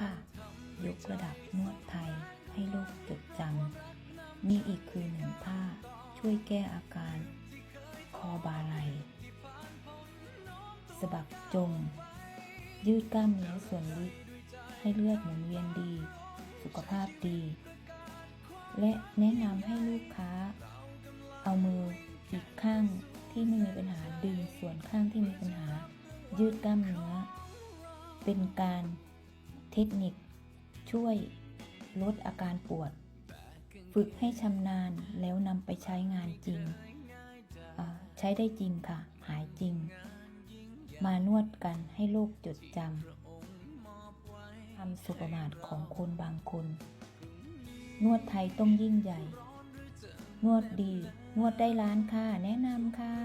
ค่ะ ยกระดับนวดไทยให้โลกจดจำนี่อีกคือหนึ่งท่าช่วยแก้อาการ คอบาไหลสะบักจมยืดกล้ามเนื้อส่วนลึก ให้เลือดหมุนเวียนดี สุขภาพดี และแนะนำให้ลูกค้า เอามืออีกข้างที่ไม่มีปัญหาดึงส่วนข้างที่มีปัญหา ยืดกล้ามเนื้อ เป็นการ เทคนิค ช่วยลดอาการปวด ฝึกให้ชำนาญแล้วนำไปใช้งานจริง ใช้ได้จริงค่ะ หายจริง มานวดกันให้โลกจดจำทำสุประมาทของคนบางคน นวดไทยต้องยิ่งใหญ่ นวดดี นวดได้ล้านค่ะ แนะนำค่ะ